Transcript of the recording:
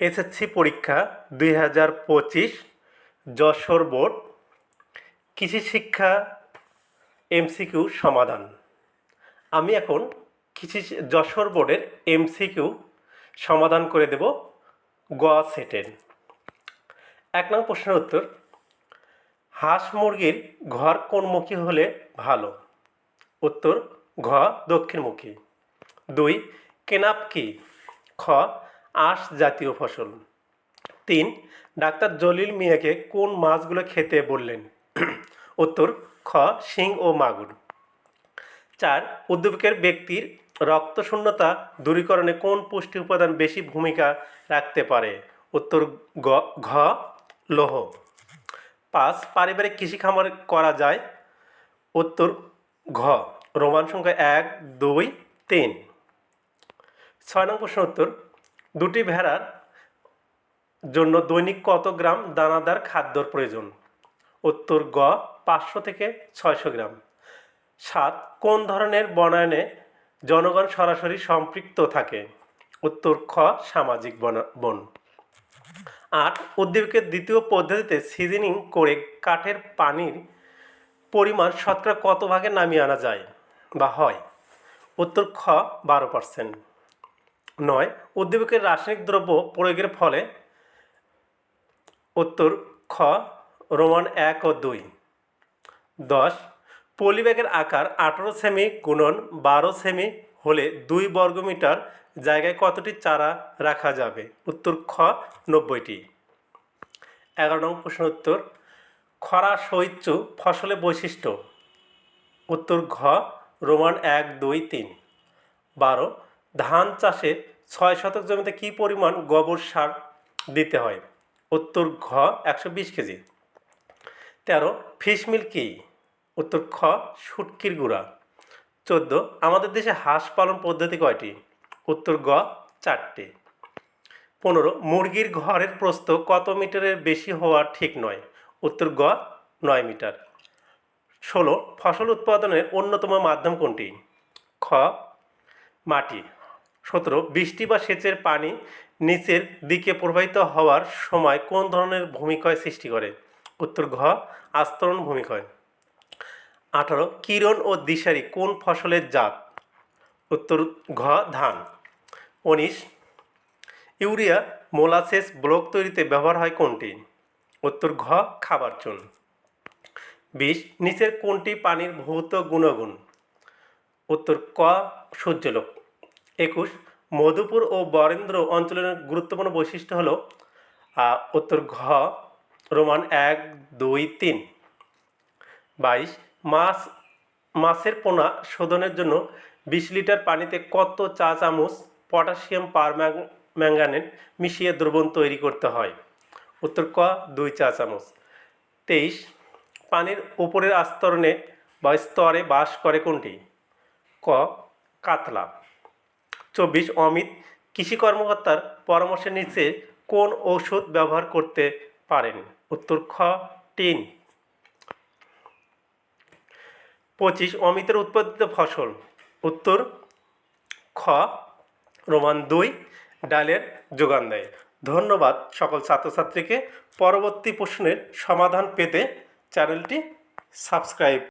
SSC পরীক্ষা দুই হাজার পঁচিশ যশোর বোর্ড, কৃষি শিক্ষা, এমসিকিউ সমাধান। আমি এখন কৃষি যশোর বোর্ডের এমসিকিউ সমাধান করে দেব গ সেটের। এক নং প্রশ্নের উত্তর, হাঁস মুরগির ঘর কোনমুখী হলে ভালো? উত্তর, ঘ দক্ষিণমুখী। দুই কেনাপ কি? খ আঁশ জাতীয় ফসল। তিন, ডাক্তার জলিল মিয়াকে কোন মাছগুলো খেতে বললেন? উত্তর, খ, শিং ও মাগুর। চার উদ্যোগের ব্যক্তির রক্তশূন্যতা দূরীকরণে কোন পুষ্টি উপাদান বেশি ভূমিকা রাখতে পারে? উত্তর, গ, ঘ, লোহ। পাঁচ, পারিবারিক কৃষি খামার করা যায়? উত্তর, ঘ, রোমান সংখ্যা এক, দুই, তিন। ছয় নং প্রশ্ন উত্তর দুটি ভেড়ার জন্য দৈনিক কত গ্রাম দানাদার খাদ্যর প্রয়োজন? উত্তর গ, পাঁচশো থেকে ছয়শো গ্রাম। সাত, কোন ধরনের বনায়নে জনগণ সরাসরি সম্পৃক্ত থাকে? উত্তর খ, সামাজিক বনা আট উদ্দীপকের দ্বিতীয় পদ্ধতিতে সিজনিং করে কাঠের পানির পরিমাণ শতকরা কত ভাগে নামিয়ে আনা যায় বা হয়? উত্তর খ, বারো পার্সেন্ট নয়, উদ্দীপকের রাসায়নিক দ্রব্য প্রয়োগের ফলে উত্তর খ, রোমান এক ও দুই। দশ, পলিব্যাগের আকার আঠারো সেমি গুণন বারো সেমি হলে দুই বর্গমিটার জায়গায় কতটি চারা রাখা যাবে? উত্তর খ, নব্বইটি। এগারো নং প্রশ্ন উত্তর, খরা শৈত্য ফসলের বৈশিষ্ট্য। উত্তর ঘ, রোমান এক দুই তিন। বারো ধান চাষে ছয় শতক জমিতে কী পরিমাণ গোবর সার দিতে হয়? উত্তর ঘ, একশো বিশ কেজি। তেরো, ফিশ মিল কী? উত্তর খ, শুটকির গুঁড়া। চোদ্দ, আমাদের দেশে হাঁস পালন পদ্ধতি কয়টি? উত্তর গ, চারটে। পনেরো, মুরগির ঘরের প্রস্থ কত মিটারের বেশি হওয়া ঠিক নয়? উত্তর গ, নয় মিটার। ষোলো, ফসল উৎপাদনের অন্যতম মাধ্যম কোনটি? খ, মাটি। সতেরো, বৃষ্টি বা সেচের পানি নিচের দিকে প্রবাহিত হওয়ার সময় কোন ধরনের ভূমিক্ষয় সৃষ্টি করে? উত্তর ঘ, আস্তরণ ভূমিক্ষয়। আঠারো, কিরণ ও দিশারি কোন ফসলের জাত? উত্তর ঘ, ধান। উনিশ, ইউরিয়া মোলাসেস ব্লক তৈরিতে ব্যবহার হয় কোনটি? উত্তর ঘ, খাবার চুন। বিশ, নিচের কোনটি পানির ভৌত গুণগুণ? উত্তর ক, সূর্যলোক। একুশ। মধুপুর ও বরেন্দ্র অঞ্চলের গুরুত্বপূর্ণ বৈশিষ্ট্য হল উত্তর ঘ, রোমান এক, দুই, তিন। বাইশ, মাছ, মাছের পোনা শোধনের জন্য বিশ লিটার পানিতে কত চা চামচ পটাশিয়াম পার ম্যাঙ্গানেট মিশিয়ে দ্রবণ তৈরি করতে হয়? উত্তর ক, দুই চা চামচ। তেইশ, পানির উপরের আস্তরণে বা স্তরে বাস করে কোনটি? ক, কাতলা। চব্বিশ অমিত কৃষি কর্মকর্তার পরামর্শের নিচে কোন ঔষধ ব্যবহার করতে পারেন? উত্তর খ, টিন। পঁচিশ, অমিতের উৎপাদিত ফসল। উত্তর খ, রোমান দুই, ডালের যোগান দেয়। ধন্যবাদ সকল ছাত্রছাত্রীকে। পরবর্তী প্রশ্নের সমাধান পেতে চ্যানেলটি সাবস্ক্রাইব